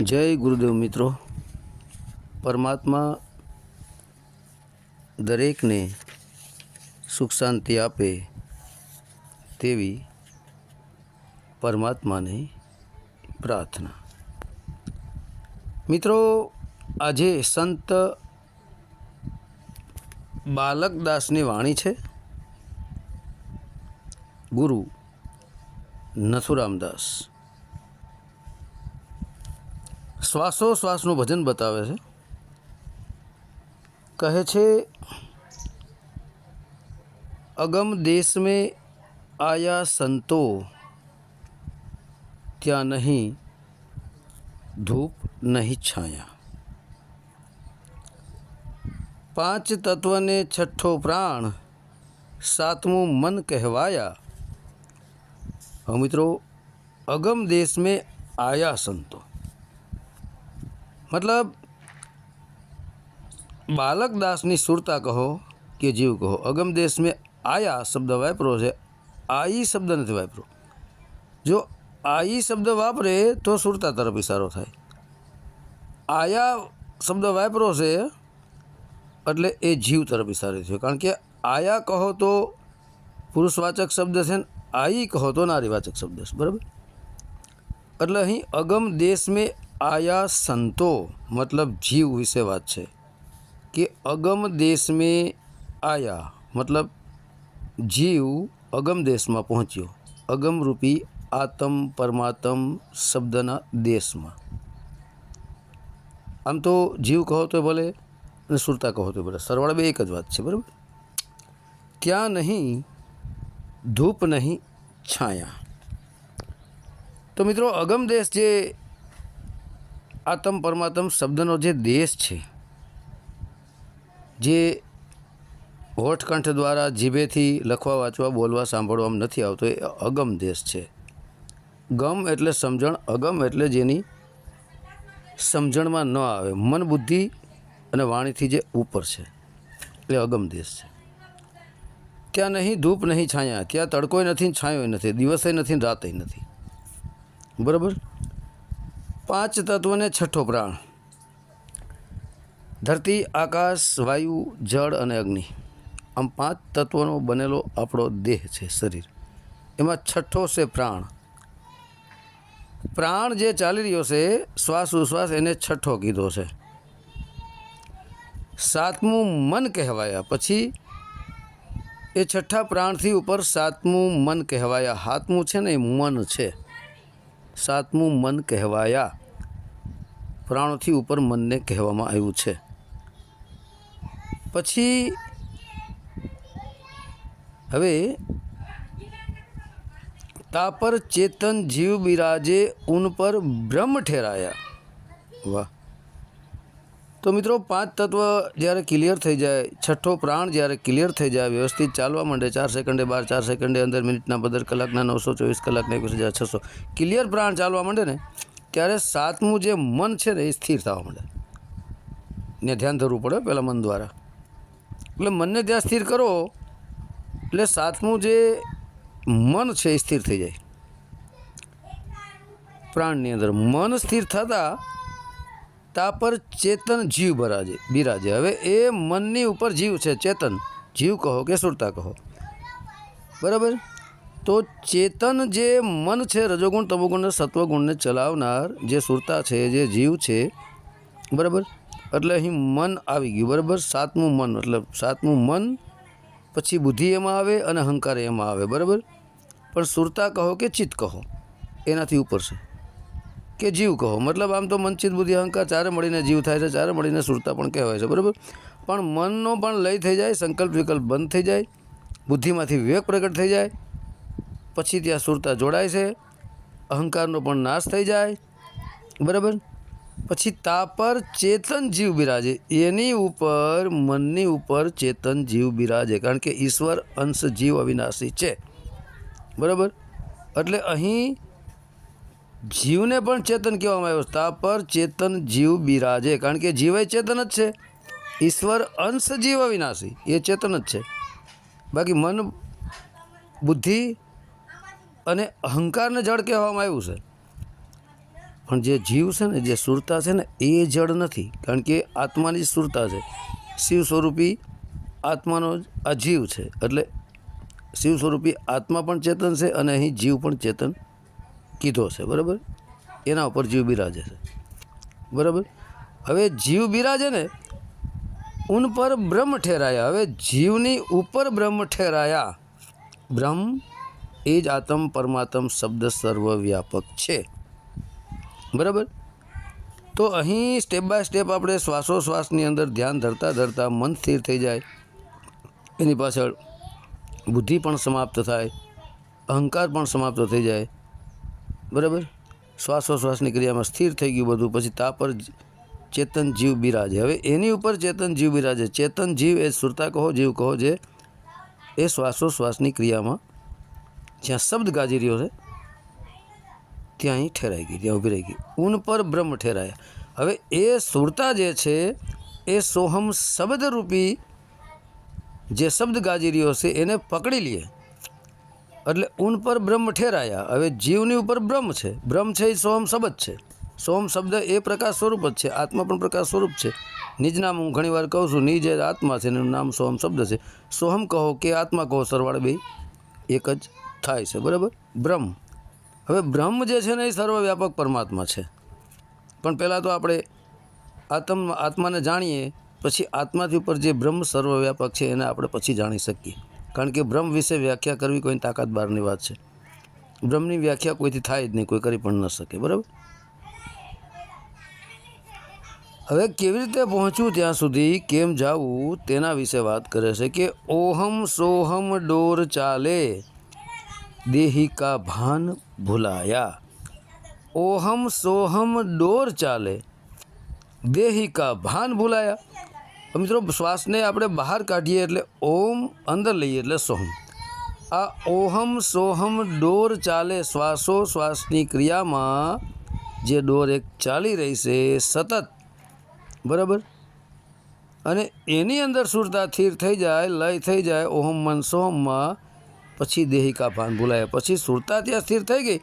જય ગુરુદેવ મિત્રો. પરમાત્મા દરેકને સુખ શાંતિ આપે તેવી પરમાત્માની પ્રાર્થના. મિત્રો, આજે સંત બાલકદાસની વાણી છે. ગુરુ નથુરામદાસ. શ્વાસોશ્વાસનું ભજન બતાવે છે. કહે છે, અગમ દેશ મેં આયા સંતો ત્યાં નહીં ધૂપ નહીં છાયા. પાંચ તત્વને છઠ્ઠો પ્રાણ સાતમું મન કહેવાયા. મિત્રો, અગમ દેશ મેં આયા સંતો. મતલબ બાલકદાસની સુરતા કહો કે જીવ કહો અગમ દેશ મેં આયા શબ્દ વાપરો છે આઈ શબ્દ નથી વાપરો જો આઈ શબ્દ વાપરે તો સુરતા તરફ ઇશારો થાય આયા શબ્દ વાપરો છે એટલે એ જીવ તરફ ઇશારે છે કારણ કે આયા કહો તો પુરુષવાચક શબ્દ છે ને આઈ કહો તો નારીવાચક શબ્દ છે બરાબર એટલે અહીં અગમ દેશ મેં આયા સંતો મતલબ જીવ વિશે વાત છે કે અગમ દેશ મેં આયા મતલબ જીવ અગમ દેશમાં પહોંચ્યો અગમ રૂપી આતમ પરમાત્મ શબ્દના દેશમાં આમ તો જીવ કહો તો ભલે અને સુરતા કહો તો ભલે સરવાળ બે એક જ વાત છે બરાબર ત્યાં નહીં ધૂપ નહીં છાયા તો મિત્રો અગમ દેશ જે આતમ પરમાત્મ શબ્દનો જે દેશ છે, જે હોઠકંઠ દ્વારા જીભેથી લખવા, વાંચવા, બોલવા સાંભળવામાં નથી આવતો, એ અગમ દેશ છે. ગમ એટલે સમજણ, અગમ એટલે જેની સમજણમાં ન આવે. મન, બુદ્ધિ અને વાણીથી જે ઉપર છે, એ અગમ દેશ છે. ત્યાં નહીં, ધૂપ નહીં, છાયા ત્યાં તડકોય નથી છાંયો નથી દિવસે નથી રાતે નથી. બરાબર? પાંચ તત્વને છઠ્ઠો પ્રાણ. ધરતી, આકાશ, વાયુ, જળ અને અગ્નિ. આમ પાંચ તત્વોનો બનેલો આપણો દેહ છે, શરીર. એમાં છઠ્ઠો છે પ્રાણ. પ્રાણ જે ચાલી રહ્યો છે શ્વાસ ઉશ્વાસ એને છઠ્ઠો કીધો છે. સાતમું મન કહેવાયા. પછી એ છઠ્ઠા પ્રાણથી ઉપર સાતમું મન કહેવાયા. હાથમું છે ને એ મન છે. સાતમું મન કહેવાયા. પ્રાણોથી ઉપર મનને કહેવામાં આવ્યું છે. પછી હવે તા પર ચેતન જીવ બિરાજે ઉન પર બ્રહ્મ ઠેરાયા. વાહ. તો મિત્રો, પાંચ તત્વ જ્યારે ક્લિયર થઈ જાય, છઠ્ઠો પ્રાણ જ્યારે ક્લિયર થઈ જાય, વ્યવસ્થિત ચાલવા માંડે, ચાર સેકન્ડે બાર, ચાર સેકન્ડે અંદર મિનિટના પંદર કલાકના, નવસો ચોવીસ કલાકના, એકવીસ હજાર છસો. ક્લિયર પ્રાણ ચાલવા માંડે ને? ત્યારે સાતમું જે મન છે ને એ સ્થિર થવા માંડે. ને ધ્યાન ધરવું પડે પહેલાં મન દ્વારા. એટલે મનને ત્યાં સ્થિર કરો, એટલે સાતમું જે મન છે એ સ્થિર થઈ જાય. પ્રાણની અંદર મન સ્થિર થતાં તા પર ચેતન જીવ બરાજે, બિરાજે. હવે એ મનની ઉપર જીવ છે, ચેતન. જીવ કહો કે સુરતા કહો. બરાબર? તો ચેતન જે મન છે, રજોગુણ, તમોગુણ સત્વગુણને ચલાવનાર જે સુરતા છે, જે જીવ છે, બરાબર? એટલે અહીં મન આવી ગયું, બરાબર? સાતમું મન, મતલબ સાતમું મન પછી બુદ્ધિ એમાં આવે અને અહંકાર એમાં આવે, બરાબર? પણ સુરતા કહો કે ચિત્ત કહો, એનાથી ઉપર છે. કે જીવ કહો, મતલબ આમ તો મન, ચિત્ત, બુદ્ધિ, અહંકાર ચારે મળીને જીવ થાય છે, ચારે મળીને સુરતા પણ કહેવાય છે, બરાબર? પણ મનનો પણ લય થઈ જાય, સંકલ્પ વિકલ્પ બંધ થઈ જાય, બુદ્ધિમાંથી વિવેક પ્રગટ થઈ જાય પછી ત્યાં સુરતા જોડાય છે. અહંકારનો પણ નાશ થઈ જાય. બરાબર? પછી તા પર ચેતન જીવ બિરાજે. એની ઉપર, મનની ઉપર ચેતન જીવ બિરાજે. કારણ કે ઈશ્વર અંશ જીવ અવિનાશી છે. બરાબર? એટલે અહીં જીવને પણ ચેતન કહેવામાં આવ્યો તા પર ચેતન જીવ બિરાજે. કારણ કે જીવ ચેતન જ છે. ઈશ્વર અંશ જીવ અવિનાશી. એ ચેતન જ છે. બાકી મન, બુદ્ધિ અને અહંકારને જળ કહેવામાં આવ્યું છે. પણ જે જીવ છે ને, જે સુરતા છે ને, એ જળ નથી. કારણ કે આત્માની જ સુરતા છે. શિવ સ્વરૂપી આત્માનો જ આ જીવ છે. એટલે શિવ સ્વરૂપી આત્મા પણ ચેતન છે અને અહીં જીવ પણ ચેતન કીધો છે. બરાબર? એના ઉપર જીવ બિરાજે છે. બરાબર? હવે જીવ બિરાજે ને, ઉન પર બ્રહ્મ ઠેરાયા. હવે જીવની ઉપર બ્રહ્મ ઠેરાયા. બ્રહ્મ એ જ આત્મ પરમાત્મ શબ્દ સર્વવ્યાપક છે. બરાબર? તો અહીં સ્ટેપ બાય સ્ટેપ આપણે શ્વાસોશ્વાસની અંદર ધ્યાન ધરતા ધરતા મન સ્થિર થઈ જાય. એની પાછળ બુદ્ધિ પણ સમાપ્ત થાય. અહંકાર પણ સમાપ્ત થઈ જાય. બરાબર? શ્વાસોશ્વાસની ક્રિયામાં સ્થિર થઈ ગયું બધું, પછી તા પર ચેતન જીવ બિરાજે. હવે એની ઉપર ચેતન જીવ બિરાજે. ચેતન જીવ એ સુરતા કહો, જીવ કહો જે એ શ્વાસોશ્વાસની ક્રિયામાં જ્યાં શબ્દ ગાજી રહ્યો છે, ત્યાં અહીં ઠેરાઈ ગઈ, ત્યાં ઊભી રહી ગઈ. ઊન પર બ્રહ્મ ઠેરાયા. હવે એ સુરતા જે છે, એ સોહમ શબ્દરૂપી જે શબ્દ ગાજી રહ્યો છે, એને પકડી લઈએ એટલે ઊન પર બ્રહ્મ ઠેરાયા. હવે જીવની ઉપર બ્રહ્મ છે. બ્રહ્મ છે એ સોહમ શબ્દ છે. સોમ શબ્દ એ પ્રકાશ સ્વરૂપ જ છે. આત્મા પણ પ્રકાશ સ્વરૂપ છે. નિજ નામ હું ઘણીવાર કહું છું, નિજ આત્મા છે, એનું નામ સોહમ શબ્દ છે. સોહમ કહો કે આત્મા કહો સરવાળ બે. એક જ. થાય છે, બરાબર? બ્રહ્મ. હવે બ્રહ્મ જે છે ને એ સર્વવ્યાપક પરમાત્મા છે. પણ પહેલાં તો આપણે આત્મ, આત્માને જાણીએ, પછી આત્માથી ઉપર જે બ્રહ્મ સર્વવ્યાપક છે એને આપણે પછી જાણી શકીએ. કારણ કે બ્રહ્મ વિશે વ્યાખ્યા કરવી કોઈની તાકાત બહારની વાત છે. બ્રહ્મની વ્યાખ્યા કોઈથી થાય જ નહીં, કોઈ કરી પણ ન શકે, બરાબર? હવે કેવી રીતે પહોંચવું ત્યાં સુધી, કેમ જાવું, તેના વિશે વાત કરે છે કે ઓહમ સોહમ ડોર ચાલે. દેહી કા ભાન ભૂલાયા ઓહમ સોહમ ડોર ચાલે દેહી કા ભાન ભૂલાયા મિત્રો શ્વાસને આપણે બહાર કાઢીએ એટલે ઓમ અંદર લઈએ એટલે સોહમ આ ઓહમ સોહમ ડોર ચાલે શ્વાસો શ્વાસની ક્રિયામાં જે ડોર એક ચાલી રહી છે સતત બરાબર અને એની અંદર સુરતા થીર થઈ જાય લય થઈ જાય ઓહમ મન સોહમમાં પછી દેહિકા ભાન ભૂલાય. પછી સુરતા ત્યાં સ્થિર થઈ ગઈ.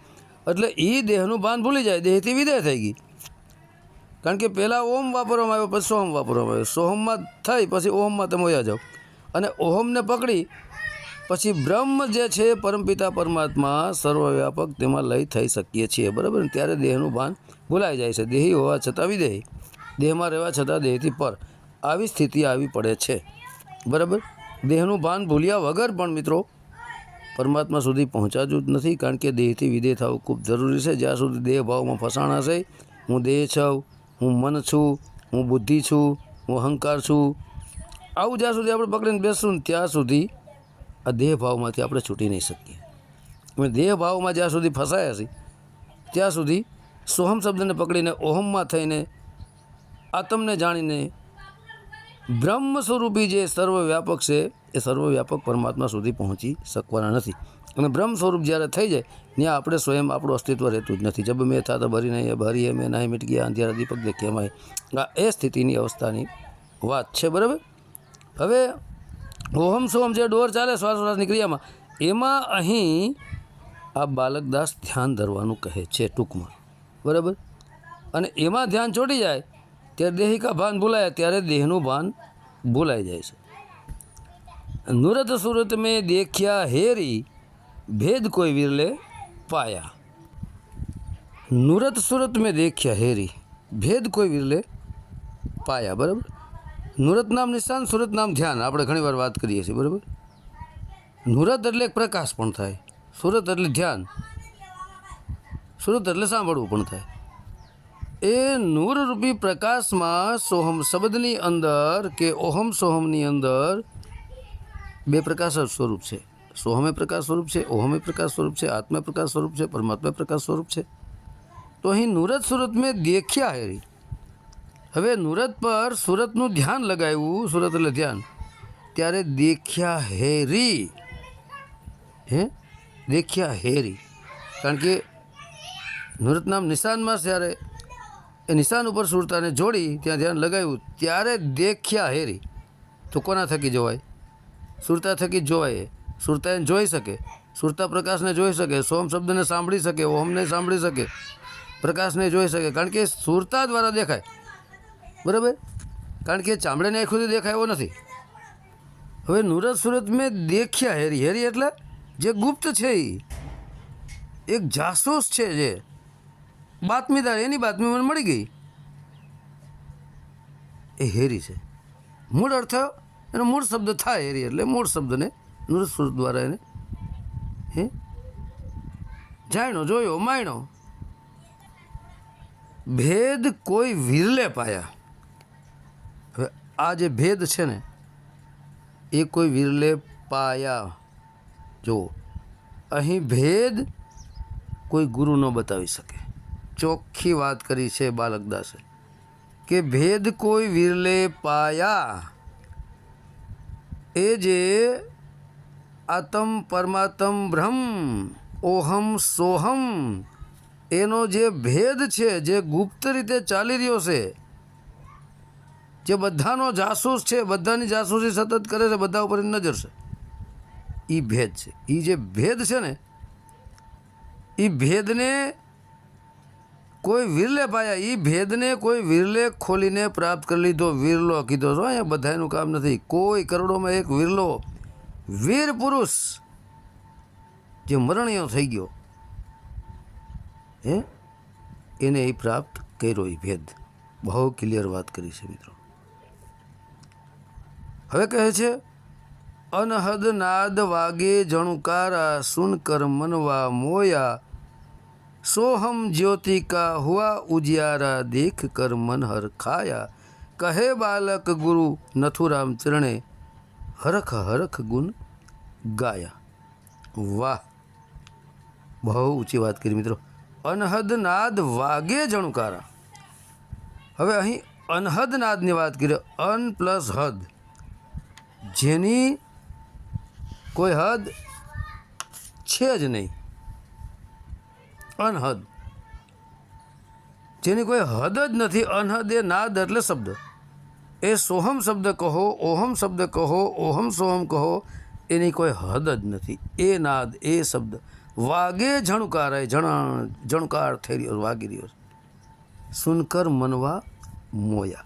એટલે એ દેહનું ભાન ભૂલી જાય. દેહથી વિદાય થઈ ગઈ. કારણ કે પહેલાં ઓમ વાપરવામાં આવ્યો, પછી સોહમ વાપરવામાં આવ્યો. સોહમમાં થઈ, પછી ઓમમાં તમે વયા જાઓ. અને ઓહમને પકડી, પછી બ્રહ્મ જે છે પરમપિતા પરમાત્મા સર્વવ્યાપક તેમાં લય થઈ શકીએ છીએ. બરાબર ને? ત્યારે દેહનું ભાન ભૂલાઈ જાય છે. દેહી હોવા છતાં વિદેહી. દેહમાં રહેવા છતાં દેહથી પર. આવી સ્થિતિ આવી પડે છે. બરાબર? દેહનું ભાન ભૂલ્યા વગર પણ મિત્રો પરમાત્મા સુધી પહોંચાતું જ નથી, કારણ કે દેહથી વિદેહ થવું ખૂબ જરૂરી છે. જ્યાં સુધી દેહ ભાવમાં ફસાણા છે હું દેહ છું, હું મન છું, હું બુદ્ધિ છું, હું અહંકાર છું. આવું જ્યાં સુધી આપણે પકડીને બેસશું ત્યાં સુધી આ દેહ ભાવમાંથી આપણે છૂટી નહીં શકીએ. અમે દેહ ભાવમાં જ્યાં સુધી ફસાયા છીએ, ત્યાં સુધી સોહમ શબ્દને પકડીને ઓહમમાં થઈને આત્મને જાણીને બ્રહ્મ સ્વરૂપી જે સર્વવ્યાપક છે, એ સર્વવ્યાપક પરમાત્મા સુધી પહોંચી શકવાના નથી. અને બ્રહ્મ સ્વરૂપ જ્યારે થઈ જાય, ત્યાં આપણે સ્વયં આપણું અસ્તિત્વ રહેતું જ નથી. જબ મેં થા તો ભરી નહીં ભરીએ મેં નહીં મીટ ગયા અંધિયારા દીપક દેખીએ માય. આ એ સ્થિતિની અવસ્થાની વાત છે, બરાબર? હવે ઓહમ સોહમ જે ડોર ચાલે શ્વાસોશ્વાસની ક્રિયામાં એમાં અહીં આ બાલકદાસ ધ્યાન ધરવાનું કહે છે ટૂંકમાં. બરાબર? અને એમાં ધ્યાન ચોટી જાય ત્યારે દેહિકા ભાન ભૂલાય, ત્યારે દેહનું ભાન ભૂલાઈ જાય છે. નુરત સુરત મેં દેખ્યા હેરી, ભેદ કોઈ વિરલે પાયા. નુરત સુરત મેં દેખ્યા હેરી, ભેદ કોઈ વિરલે પાયા, બરાબર? નુરત નામ નિશાન, સુરત નામ ધ્યાન, આપણે ઘણીવાર વાત કરીએ છીએ, બરાબર? નુરત એટલે પ્રકાશ પણ થાય, સુરત એટલે ધ્યાન, સુરત એટલે સાંભળવું પણ થાય. એ નૂરરૂપી પ્રકાશમાં સોહમ શબ્દની અંદર કે ઓહમ સોહમની અંદર બે પ્રકાશ સ્વરૂપ છે. સોહમે પ્રકાશ સ્વરૂપ છે, ઓહમે પ્રકાશ સ્વરૂપ છે, આત્મા પ્રકાશ સ્વરૂપ છે, પરમાત્મા પ્રકાશ સ્વરૂપ છે. તો અહીં નુરત સુરત મેં દેખ્યા હેરી હવે નુરત પર સુરતનું ધ્યાન લગાવ્યું, સુરત એટલે ધ્યાન. ત્યારે દેખ્યા હેરી હે? દેખ્યા હેરી કારણ કે નુરત નામ નિશાનમાં જ્યારે એ નિશાન ઉપર સુરતાને જોડી ત્યાં ધ્યાન લગાવ્યું, ત્યારે દેખ્યા હેરી. તો કોના થકી જોવાય? સુરતા થકી જોવાય સુરતા એને જોઈ શકે. સુરતા પ્રકાશને જોઈ શકે. સોમ શબ્દને સાંભળી શકે ઓમને સાંભળી શકે. પ્રકાશને જોઈ શકે. કારણ કે સુરતા દ્વારા દેખાય. બરાબર? કારણ કે ચામડાની દેખાય એવો નથી. હવે નુરત સુરત મેં દેખ્યા હેરી. હેરી એટલે જે ગુપ્ત છે એ એક જાસૂસ છે જે. બાતમીદાર એની બાતમી મને મળી ગઈ. એ હેરી છે. મૂળ અર્થ, એનો મૂળ શબ્દ થાય હેરી, એટલે મૂળ શબ્દને નુરત દ્વારા એને, હે? જાણ્યો, જોયો, માણ્યો. ભેદ કોઈ વિરલે પાયા. હવે આ જે ભેદ છે ને, એ કોઈ વિરલે પાયા. જો અહીં ભેદ કોઈ ગુરુ ન બતાવી શકે. ચોખ્ખી વાત કરી છે બાલકદાસે, કે ભેદ કોઈ વિરલે પાયા. એ જે આતમ પરમાત્મ બ્રહ્મ, ઓહમ સોહમ, એનો જે ભેદ છે, જે ગુપ્ત રીતે ચાલી રહ્યો છે, જે બધાનો જાસૂસ છે, બધાની જાસૂસી સતત કરે છે, બધા ઉપર નજર છે એ ભેદ છે. એ જે ભેદ છે ને એ ભેદને કોઈ વિરલે પાયા એ ભેદને કોઈ વિરલે ખોલીને પ્રાપ્ત કરી લીધો. વિરલો કીધો છો, અહીંયા બધાનું કામ નથી. કોઈ કરોડોમાં એક વિરલો વીર પુરુષ જે મરણીયો થઈ ગયો, હે? એને એ પ્રાપ્ત કર્યો એ ભેદ. બહુ ક્લિયર વાત કરી છે મિત્રો. હવે કહે છે, અનહદ નાદ વાગે જણુકારા સુનકર મનવા મોયા સોહમ જ્યોતિ કા હુઆ ઉજિયારા દેખ કર મન હર ખાયા. કહે બાલક ગુરુ, નથુરામ ચરણે હરખ હરખ ગુણ ગાયા. વાહ! બહુ ઊંચી વાત કરી મિત્રો. અનહદ નાદ વાગે જણુકારા. હવે અહીં અનહદ નાદની વાત કરીએ. અન પ્લસ હદ. જેની કોઈ હદ છે જ નહીં. અનહદ. જેની કોઈ હદ જ નથી, અનહદ એ નાદ એટલે શબ્દ. એ સોહમ શબ્દ કહો, ઓહમ શબ્દ કહો, ઓહમ સોહમ કહો, એની કોઈ હદ જ નથી. એ નાદ, એ શબ્દ. વાગે ઝણકાર જણ, જણકાર થઈ રહ્યો, વાગી રહ્યો સુનકર મનવા મોયા.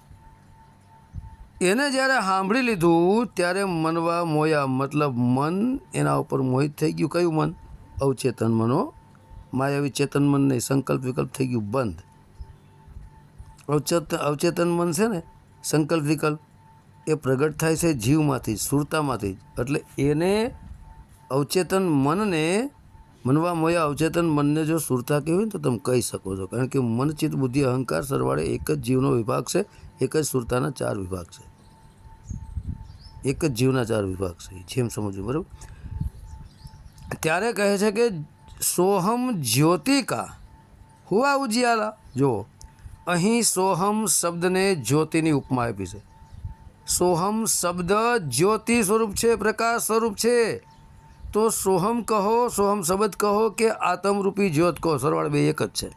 એને જ્યારે સાંભળી લીધું, ત્યારે મનવા મોયા, મતલબ મન એના ઉપર મોહિત થઈ ગયું. કયું મન? અવચેતન મનો માયાવી ચેતન મન નહીં સંકલ્પ વિકલ્પ થઈ ગયું બંધ. અવચેત અવચેતન મન છે ને, સંકલ્પ વિકલ્પ, એ પ્રગટ થાય છે જીવમાંથી, સુરતામાંથી. જ એટલે એને અવચેતન મનને, મનવા મોયા અવચેતન મનને જો સુરતા કહેવી ને તો તમે કહી શકો છો. કારણ કે મન, ચિત્ત, બુદ્ધિ, અહંકાર સરવાળે એક જ જીવનો વિભાગ છે, એક જ સુરતાના ચાર વિભાગ છે. એક જ જીવના ચાર વિભાગ છે. જેમ સમજવું, બરાબર? ત્યારે કહે છે કે સોહમ જ્યોતિકા હુઆ ઉજિયાલા? જો અહીં સોહમ શબ્દને જ્યોતિની ઉપમા આપી છે. સોહમ શબ્દ જ્યોતિ સ્વરૂપ છે, પ્રકાશ સ્વરૂપ છે. તો સોહમ કહો, સોહમ શબ્દ કહો કે આત્મરૂપી જ્યોત કહો? સરવાળ બે એક જ છે.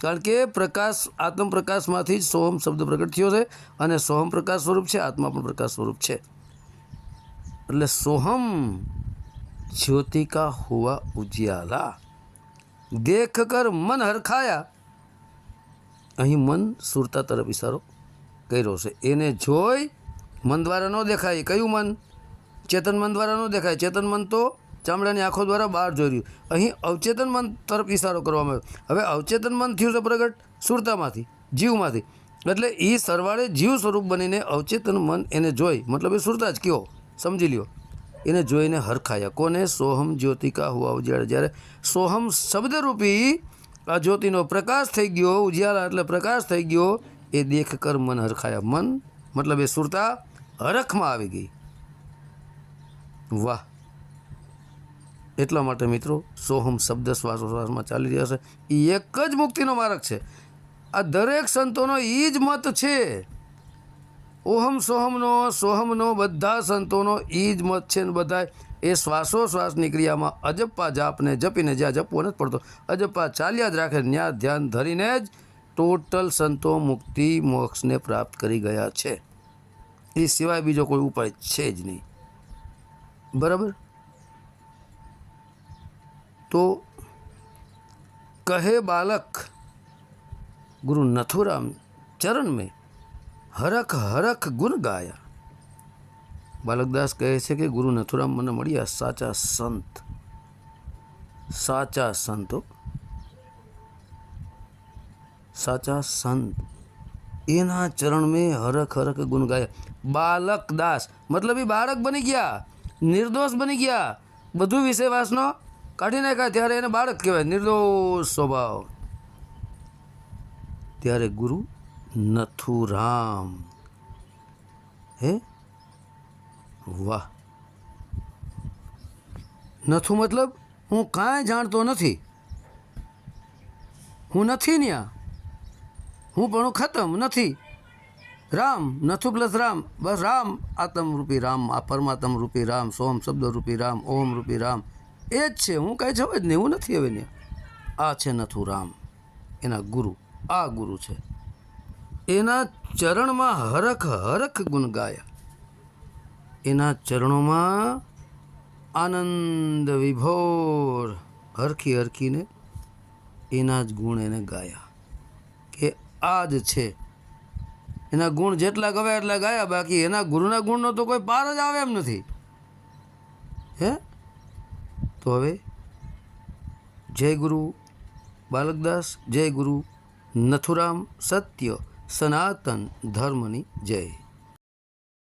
કારણ કે પ્રકાશ, આત્મ પ્રકાશમાંથી જ સોહમ શબ્દ પ્રગટ થયો છે અને સોહમ પ્રકાશ સ્વરૂપ છે, આત્મા પણ પ્રકાશ સ્વરૂપ છે. એટલે સોહમ જ્યોતિ का हुआ उजियाला દેખ કર મન હરખાયા. અહીં મન સુરતા તરફ ઇશારો કર્યો છે. એને જોઈ મન દ્વારા ન દેખાય. કયું મન? ચેતન મન દ્વારા ન દેખાય. ચેતન મન તો ચામડાની આંખો દ્વારા બહાર જોઈ રહ્યું. અહીં અવચેતન મન તરફ ઇશારો કરવામાં આવ્યો. હવે અવચેતન મન થયું છે પ્રગટ સુરતામાંથી, જીવમાંથી. એટલે એ સરવાળે જીવ સ્વરૂપ બનીને અવચેતન મન એને જોઈ. મતલબ એ સુરતા જ કયો. સમજી લ્યો. એને જોઈને હરખાયા. કોને? સોહમ જ્યોતિકા હુઆ ઉજ્યાળા જ્યારે સોહમ શબ્દરૂપી આ જ્યોતિનો પ્રકાશ થઈ ગયો ઉજ્યાલા એટલે પ્રકાશ થઈ ગયો, એ દેખ કર મન હરખાયા. મન મતલબ એ સુરતા હરખમાં આવી ગઈ. વાહ. એટલા માટે મિત્રો, સોહમ શબ્દ શ્વાસોશ્વાસમાં ચાલી રહ્યા છે. એ એક જ મુક્તિનો માર્ગ છે. આ દરેક સંતોનો એ જ મત છે. ઓહમ સોહમનો સોહમનો, બધા સંતોનો એ જ મત છે ને બધા એ શ્વાસોશ્વાસની ક્રિયામાં અજપ્પા જાપને જપીને જ્યાં જપવો નથી પડતો. અજપ્પા ચાલ્યા જ રાખે ત્યાં ધ્યાન ધરીને જ ટોટલ સંતો મુક્તિ મોક્ષને પ્રાપ્ત કરી ગયા છે. એ સિવાય બીજો કોઈ ઉપાય છે જ નહીં. બરાબર? તો કહે બાલક, ગુરુ નથુરામ ચરણ મેં હરખ હરખ ગુણ ગાયા. બાલકદાસ કહે છે કે ગુરુ નથુરામ મને મળ્યા સાચા સંત. સાચા સંતો. સાચા સંત. એના ચરણ મેં હરખ હરખ ગુણ ગાયા. બાલકદાસ, મતલબ એ બાળક બની ગયા. નિર્દોષ બની ગયા. બધું વિષયવાસનો કાઢી નાખ્યા. ત્યારે એને બાળક કહેવાય. નિર્દોષ સ્વભાવ. ત્યારે ગુરુ નથુરામ હે વાહ નથુ મતલબ હું કાંઈ જાણતો નથી હું નથી ન્યા હું પણ ખતમ નથી રામ નથુ પ્લસ રામ બસ રામ આતમ રૂપી રામ આ પરમાત્મ રૂપી રામ સોમ શબ્દ રૂપી રામ ઓમ રૂપી રામ એ જ છે હું કાંઈ જવું જ નહીં હું નથી હવે ને આ છે નથુ રામ એના ગુરુ આ ગુરુ છે એના ચરણમાં હરખ હરખ ગુણ ગાયા એના ચરણોમાં આનંદ વિભોર હરખી હરખીને એના જ ગુણ એને ગાયા. કે આ જ છે. એના ગુણ જેટલા ગવાય એટલા ગાયા, બાકી એના ગુરુના ગુણનો તો કોઈ પાર જ આવે એમ નથી. હે? તો હવે જય ગુરુ બાલકદાસ, જય ગુરુ નથુરામ સત્ય. સનાતન ધર્મની જય.